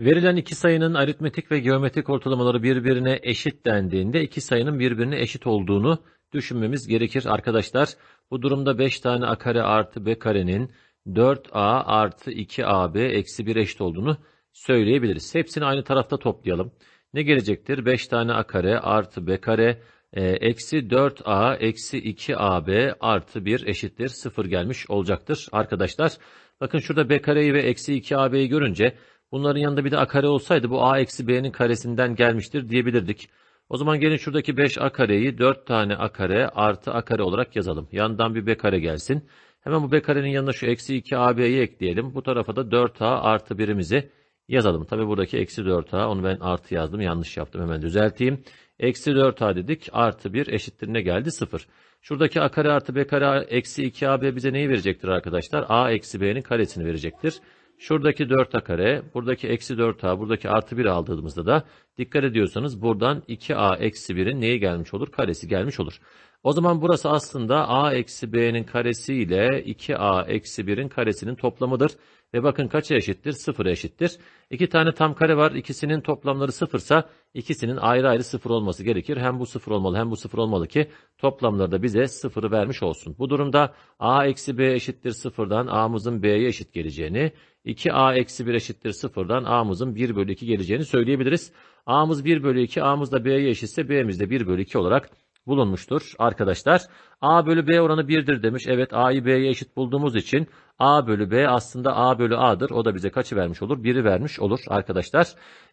Verilen iki sayının aritmetik ve geometrik ortalamaları birbirine eşit dendiğinde iki sayının birbirine eşit olduğunu düşünmemiz gerekir arkadaşlar. Bu durumda 5 tane a kare artı b karenin 4a artı 2ab eksi 1 eşit olduğunu söyleyebiliriz. Hepsini aynı tarafta toplayalım. Ne gelecektir? 5 tane a kare artı b kare e, eksi 4a eksi 2ab artı 1 eşittir 0 gelmiş olacaktır arkadaşlar. Bakın şurada b kareyi ve eksi 2ab'yi görünce bunların yanında bir de a kare olsaydı bu a eksi b'nin karesinden gelmiştir diyebilirdik. O zaman gelin şuradaki 5a kareyi 4 tane a kare artı a kare olarak yazalım. Yandan bir b kare gelsin. Hemen bu b karenin yanına şu eksi 2ab'yi ekleyelim. Bu tarafa da 4a artı 1'imizi yazalım. Tabi buradaki eksi 4a onu ben artı yazdım yanlış yaptım hemen düzelteyim. Eksi 4a dedik artı 1 eşittir ne geldi 0. Şuradaki a kare artı b kare eksi 2ab bize neyi verecektir arkadaşlar? a eksi b'nin karesini verecektir. Şuradaki 4a kare, buradaki eksi 4a, buradaki artı 1 aldığımızda da dikkat ediyorsanız buradan 2a eksi 1'in neyi gelmiş olur? Karesi gelmiş olur. O zaman burası aslında a eksi b'nin karesi ile 2a eksi 1'in karesinin toplamıdır. Ve bakın kaça eşittir? Sıfıra eşittir. İki tane tam kare var. İkisinin toplamları sıfırsa ikisinin ayrı ayrı sıfır olması gerekir. Hem bu sıfır olmalı hem bu sıfır olmalı ki toplamları da bize sıfırı vermiş olsun. Bu durumda a eksi b eşittir sıfırdan a'mızın b'ye eşit geleceğini, 2a eksi 1 eşittir sıfırdan a'mızın 1 bölü 2 geleceğini söyleyebiliriz. a'mız 1 bölü 2, a'mız da b'ye eşitse b'miz de 1 bölü 2 olarak bulunmuştur arkadaşlar. A bölü B oranı 1'dir demiş. Evet A'yı B'ye eşit bulduğumuz için A bölü B aslında A bölü A'dır. O da bize kaçı vermiş olur? 1'i vermiş olur arkadaşlar.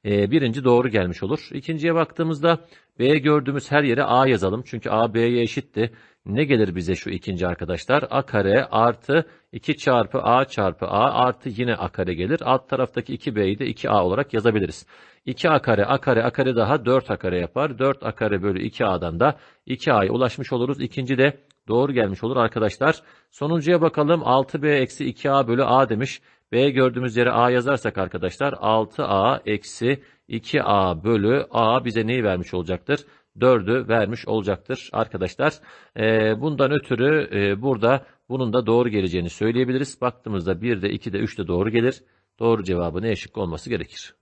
Ee, birinci doğru gelmiş olur. İkinciye baktığımızda B gördüğümüz her yere A yazalım. Çünkü A B'ye eşitti. Ne gelir bize şu ikinci arkadaşlar? A kare artı 2 çarpı A çarpı A artı yine A kare gelir. Alt taraftaki 2B'yi de 2A olarak yazabiliriz. 2A kare, A kare, A kare daha 4A kare yapar. 4A kare bölü 2A'dan da 2A'ya ulaşmış oluruz. İkinci de doğru gelmiş olur arkadaşlar. Sonuncuya bakalım. 6B eksi 2A bölü A demiş. B gördüğümüz yere A yazarsak arkadaşlar 6A eksi 2A bölü A bize neyi vermiş olacaktır? 4'ü vermiş olacaktır arkadaşlar. E, bundan ötürü e, burada bunun da doğru geleceğini söyleyebiliriz. Baktığımızda 1 de 2 de 3 de doğru gelir. Doğru cevabı ne şıkkı olması gerekir.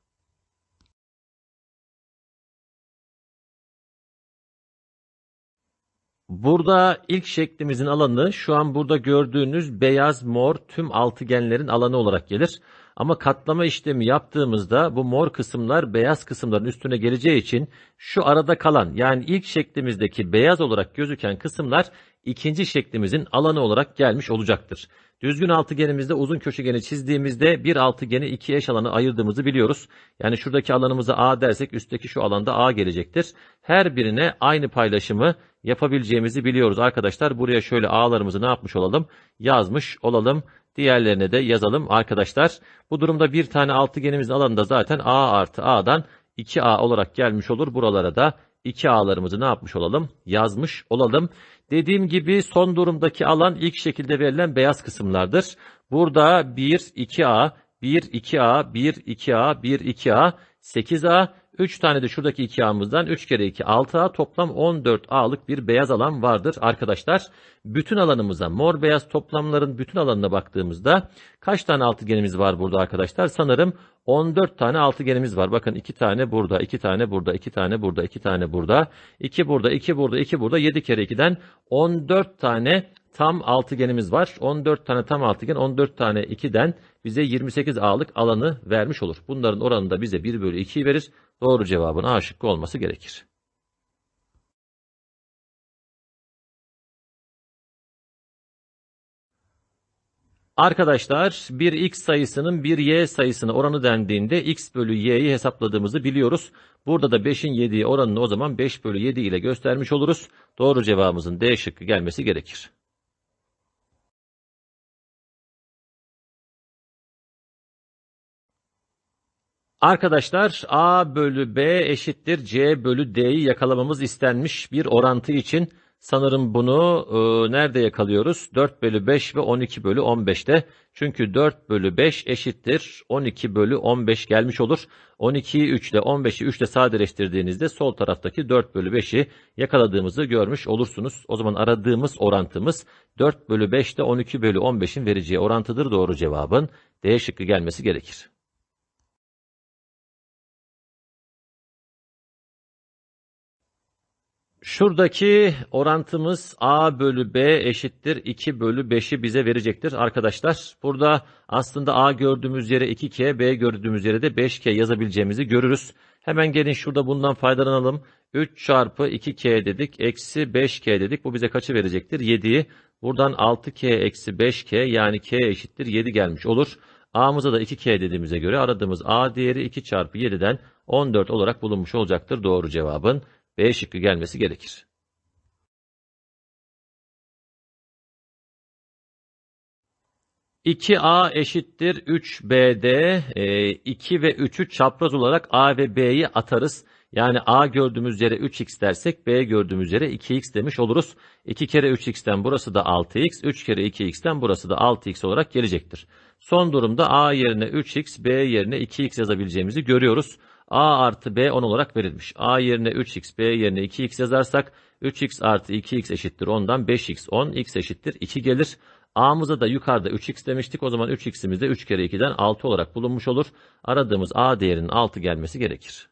Burada ilk şeklimizin alanı şu an burada gördüğünüz beyaz mor tüm altıgenlerin alanı olarak gelir. Ama katlama işlemi yaptığımızda bu mor kısımlar beyaz kısımların üstüne geleceği için şu arada kalan yani ilk şeklimizdeki beyaz olarak gözüken kısımlar ikinci şeklimizin alanı olarak gelmiş olacaktır. Düzgün altıgenimizde uzun köşegeni çizdiğimizde bir altıgeni iki eş alana ayırdığımızı biliyoruz. Yani şuradaki alanımıza A dersek üstteki şu alanda A gelecektir. Her birine aynı paylaşımı yapabileceğimizi biliyoruz arkadaşlar. Buraya şöyle A'larımızı ne yapmış olalım? Yazmış olalım. Diğerlerine de yazalım arkadaşlar. Bu durumda bir tane altıgenimizin alanında zaten A artı A'dan 2A olarak gelmiş olur. Buralara da 2A'larımızı ne yapmış olalım? Yazmış olalım. Dediğim gibi son durumdaki alan ilk şekilde verilen beyaz kısımlardır. Burada 1, 2A, 1, 2A, 1, 2A, 1, 2A, 8A, 3 tane de şuradaki 2A'mızdan 3 kere 2 6A toplam 14A'lık bir beyaz alan vardır arkadaşlar. Bütün alanımıza mor beyaz toplamların bütün alanına baktığımızda kaç tane altıgenimiz var burada arkadaşlar? Sanırım 14 tane altıgenimiz var. Bakın 2 tane burada, 2 tane burada, 2 tane burada, 2 tane burada, 2 burada, 2 burada, 2 burada, 7 kere 2'den 14 tane tam altıgenimiz var. 14 tane tam altıgen 14 tane 2'den bize 28 A'lık alanı vermiş olur. Bunların oranı da bize 1 bölü 2'yi verir. Doğru cevabın A şıkkı olması gerekir. Arkadaşlar bir x sayısının bir y sayısına oranı dendiğinde x bölü y'yi hesapladığımızı biliyoruz. Burada da 5'in 7'ye oranını o zaman 5 bölü 7 ile göstermiş oluruz. Doğru cevabımızın D şıkkı gelmesi gerekir. Arkadaşlar A bölü B eşittir C bölü D'yi yakalamamız istenmiş bir orantı için sanırım bunu e, nerede yakalıyoruz? 4 bölü 5 ve 12 bölü 15'te. Çünkü 4 bölü 5 eşittir 12 bölü 15 gelmiş olur. 12'yi 3 ile 15'i 3 ile sadeleştirdiğinizde sol taraftaki 4 bölü 5'i yakaladığımızı görmüş olursunuz. O zaman aradığımız orantımız 4 bölü 5 ile 12 bölü 15'in vereceği orantıdır doğru cevabın. D şıkkı gelmesi gerekir. Şuradaki orantımız A bölü B eşittir 2 bölü 5'i bize verecektir arkadaşlar. Burada aslında A gördüğümüz yere 2K, B gördüğümüz yere de 5K yazabileceğimizi görürüz. Hemen gelin şurada bundan faydalanalım. 3 çarpı 2K dedik, eksi 5K dedik. Bu bize kaçı verecektir? 7'yi. Buradan 6K eksi 5K yani K eşittir 7 gelmiş olur. A'mıza da 2K dediğimize göre aradığımız A değeri 2 çarpı 7'den 14 olarak bulunmuş olacaktır doğru cevabın. B şıkkı gelmesi gerekir. ...2A eşittir 3B'de... E, ...2 ve 3'ü çapraz olarak A ve B'yi atarız. Yani A gördüğümüz yere 3x dersek B gördüğümüz yere 2x demiş oluruz. 2 kere 3x'ten burası da 6x, 3 kere 2x'ten burası da 6x olarak gelecektir. Son durumda A yerine 3x, B yerine 2x yazabileceğimizi görüyoruz. A artı B 10 olarak verilmiş. A yerine 3x, B yerine 2x yazarsak 3x artı 2x eşittir 10'dan 5x 10, x eşittir 2 gelir. A'mıza da yukarıda 3x demiştik. O zaman 3x'imiz de 3 kere 2'den 6 olarak bulunmuş olur. Aradığımız A değerinin 6 gelmesi gerekir.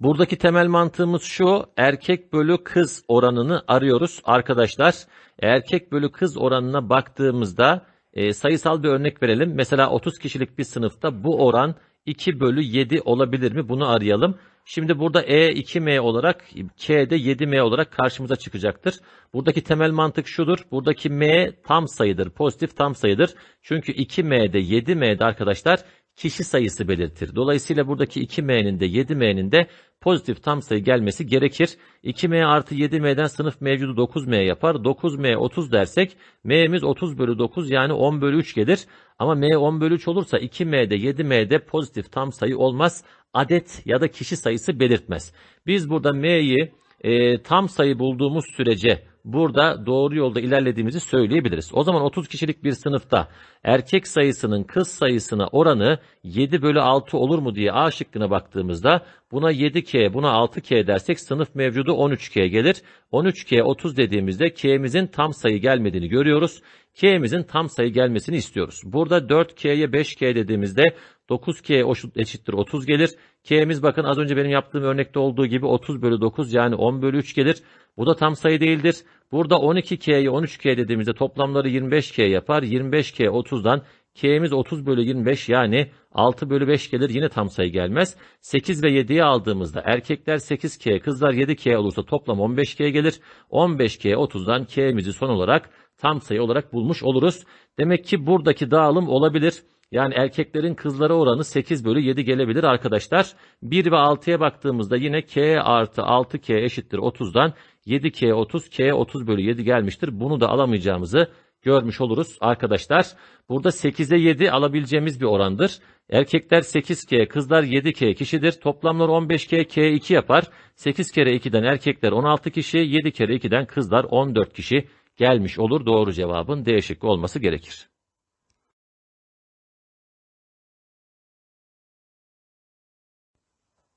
Buradaki temel mantığımız şu, erkek bölü kız oranını arıyoruz arkadaşlar. Erkek bölü kız oranına baktığımızda e, sayısal bir örnek verelim. Mesela 30 kişilik bir sınıfta bu oran 2 bölü 7 olabilir mi? Bunu arayalım. Şimdi burada E 2M olarak K de 7M olarak karşımıza çıkacaktır. Buradaki temel mantık şudur. Buradaki M tam sayıdır. Pozitif tam sayıdır. Çünkü 2M'de 7M'de arkadaşlar kişi sayısı belirtir. Dolayısıyla buradaki 2m'nin de 7m'nin de pozitif tam sayı gelmesi gerekir. 2m artı 7m'den sınıf mevcudu 9m yapar. 9m 30 dersek m'miz 30 bölü 9 yani 10 bölü 3 gelir. Ama m 10 bölü 3 olursa 2m'de 7m'de pozitif tam sayı olmaz. Adet ya da kişi sayısı belirtmez. Biz burada m'yi e, tam sayı bulduğumuz sürece burada doğru yolda ilerlediğimizi söyleyebiliriz. O zaman 30 kişilik bir sınıfta erkek sayısının kız sayısına oranı 7 bölü 6 olur mu diye A şıkkına baktığımızda buna 7K buna 6K dersek sınıf mevcudu 13K gelir. 13K 30 dediğimizde K'mizin tam sayı gelmediğini görüyoruz. K'mizin tam sayı gelmesini istiyoruz. Burada 4K'ye 5K dediğimizde 9K eşittir 30 gelir. K'miz bakın az önce benim yaptığım örnekte olduğu gibi 30 bölü 9 yani 10 bölü 3 gelir. Bu da tam sayı değildir. Burada 12K'ye 13K dediğimizde toplamları 25K yapar. 25K 30'dan K'miz 30 bölü 25 yani 6 bölü 5 gelir yine tam sayı gelmez. 8 ve 7'yi aldığımızda erkekler 8K kızlar 7K olursa toplam 15K gelir. 15K 30'dan K'mizi son olarak tam sayı olarak bulmuş oluruz. Demek ki buradaki dağılım olabilir. Yani erkeklerin kızlara oranı 8 bölü 7 gelebilir arkadaşlar. 1 ve 6'ya baktığımızda yine K artı 6K eşittir 30'dan 7K 30, K 30 bölü 7 gelmiştir. Bunu da alamayacağımızı görmüş oluruz arkadaşlar. Burada 8'e 7 alabileceğimiz bir orandır. Erkekler 8K, kızlar 7K kişidir. Toplamlar 15K, K2 yapar. 8 kere 2'den erkekler 16 kişi, 7 kere 2'den kızlar 14 kişi gelmiş olur. Doğru cevabın D olması gerekir.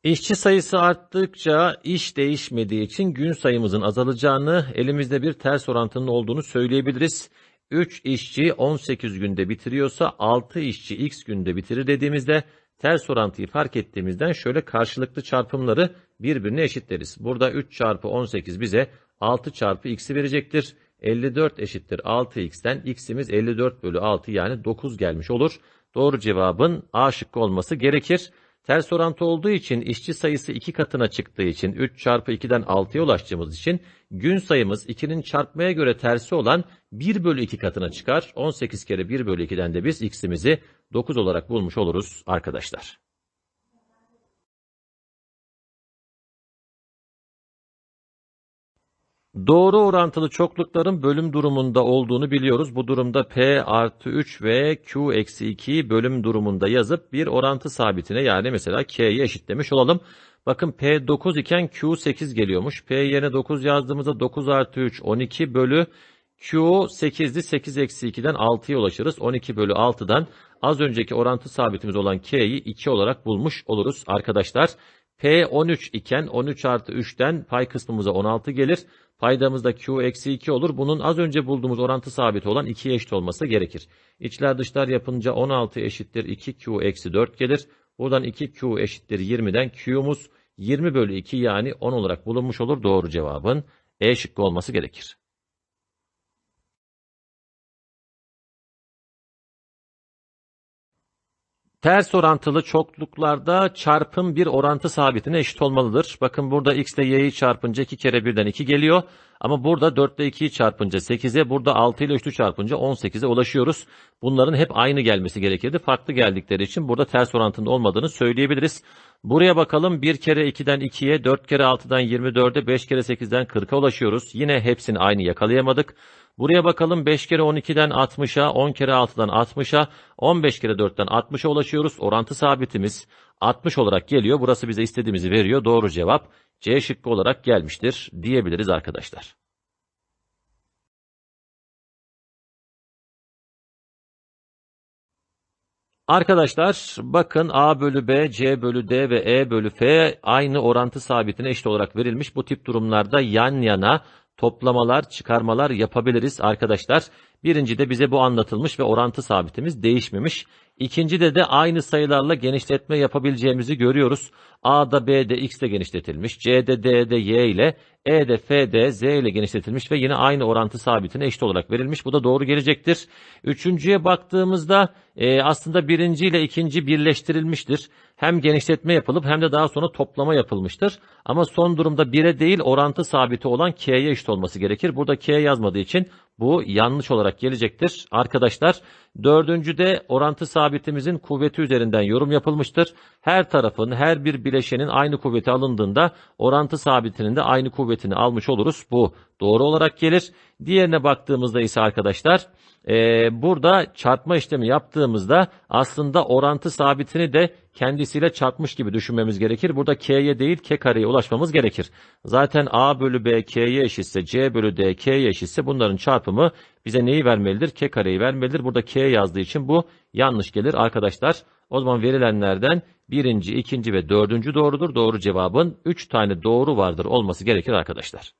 İşçi sayısı arttıkça iş değişmediği için gün sayımızın azalacağını, elimizde bir ters orantının olduğunu söyleyebiliriz. 3 işçi 18 günde bitiriyorsa 6 işçi x günde bitirir dediğimizde ters orantıyı fark ettiğimizden şöyle karşılıklı çarpımları birbirine eşitleriz. Burada 3 çarpı 18 bize 6 çarpı x'i verecektir. 54 eşittir 6x'ten x'imiz 54 bölü 6 yani 9 gelmiş olur. Doğru cevabın A şıkkı olması gerekir. Ters orantı olduğu için işçi sayısı 2 katına çıktığı için 3 çarpı 2'den 6'ya ulaştığımız için gün sayımız 2'nin çarpmaya göre tersi olan 1 bölü 2 katına çıkar. 18 kere 1 bölü 2'den de biz x'imizi 9 olarak bulmuş oluruz arkadaşlar. Doğru orantılı çoklukların bölüm durumunda olduğunu biliyoruz. Bu durumda P artı 3 ve Q eksi 2'yi bölüm durumunda yazıp bir orantı sabitine yani mesela K'ye eşitlemiş olalım. Bakın P 9 iken Q 8 geliyormuş. P yerine 9 yazdığımızda 9 artı 3 12 bölü Q 8'di. 8 eksi 2'den 6'ya ulaşırız. 12 bölü 6'dan az önceki orantı sabitimiz olan K'yi 2 olarak bulmuş oluruz arkadaşlar. P 13 iken 13 artı 3'ten pay kısmımıza 16 gelir. Paydamızda Q eksi 2 olur. Bunun az önce bulduğumuz orantı sabiti olan 2'ye eşit olması gerekir. İçler dışlar yapınca 16 eşittir 2Q eksi 4 gelir. Buradan 2Q eşittir 20'den Q'muz 20 bölü 2 yani 10 olarak bulunmuş olur. Doğru cevabın E şıkkı olması gerekir. Ters orantılı çokluklarda çarpım bir orantı sabitine eşit olmalıdır. Bakın burada x ile y'yi çarpınca 2 kere 1'den 2 geliyor. Ama burada 4 ile 2'yi çarpınca 8'e, burada 6 ile 3'ü çarpınca 18'e ulaşıyoruz. Bunların hep aynı gelmesi gerekirdi. Farklı geldikleri için burada ters orantının olmadığını söyleyebiliriz. Buraya bakalım 1 kere 2'den 2'ye, 4 kere 6'dan 24'e, 5 kere 8'den 40'a ulaşıyoruz. Yine hepsini aynı yakalayamadık. Buraya bakalım 5 kere 12'den 60'a, 10 kere 6'dan 60'a, 15 kere 4'ten 60'a ulaşıyoruz. Orantı sabitimiz 60 olarak geliyor. Burası bize istediğimizi veriyor. Doğru cevap C şıkkı olarak gelmiştir diyebiliriz arkadaşlar. Arkadaşlar bakın A bölü B, C bölü D ve E bölü F aynı orantı sabitine eşit olarak verilmiş. Bu tip durumlarda yan yana toplamalar, çıkarmalar yapabiliriz arkadaşlar. Birinci de bize bu anlatılmış ve orantı sabitimiz değişmemiş. İkincide de aynı sayılarla genişletme yapabileceğimizi görüyoruz. A'da B'de X ile genişletilmiş, C'de D'de Y ile, E'de F'de Z ile genişletilmiş ve yine aynı orantı sabitine eşit olarak verilmiş. Bu da doğru gelecektir. Üçüncüye baktığımızda e, aslında birinci ile ikinci birleştirilmiştir. Hem genişletme yapılıp hem de daha sonra toplama yapılmıştır. Ama son durumda 1'e değil orantı sabiti olan K'ye eşit olması gerekir. Burada K yazmadığı için bu yanlış olarak gelecektir. Arkadaşlar dördüncüde orantı sabitimizin kuvveti üzerinden yorum yapılmıştır. Her tarafın her bir bileşenin aynı kuvveti alındığında orantı sabitinin de aynı kuvvetini almış oluruz. Bu doğru olarak gelir. Diğerine baktığımızda ise arkadaşlar e, burada çarpma işlemi yaptığımızda aslında orantı sabitini de kendisiyle çarpmış gibi düşünmemiz gerekir. Burada k'ye değil k kareye ulaşmamız gerekir. Zaten a bölü b k'ye eşitse c bölü d k'ye eşitse bunların çarpımı bize neyi vermelidir? k kareyi vermelidir. Burada k yazdığı için bu yanlış gelir arkadaşlar. O zaman verilenlerden birinci, ikinci ve dördüncü doğrudur. Doğru cevabın üç tane doğru vardır olması gerekir arkadaşlar.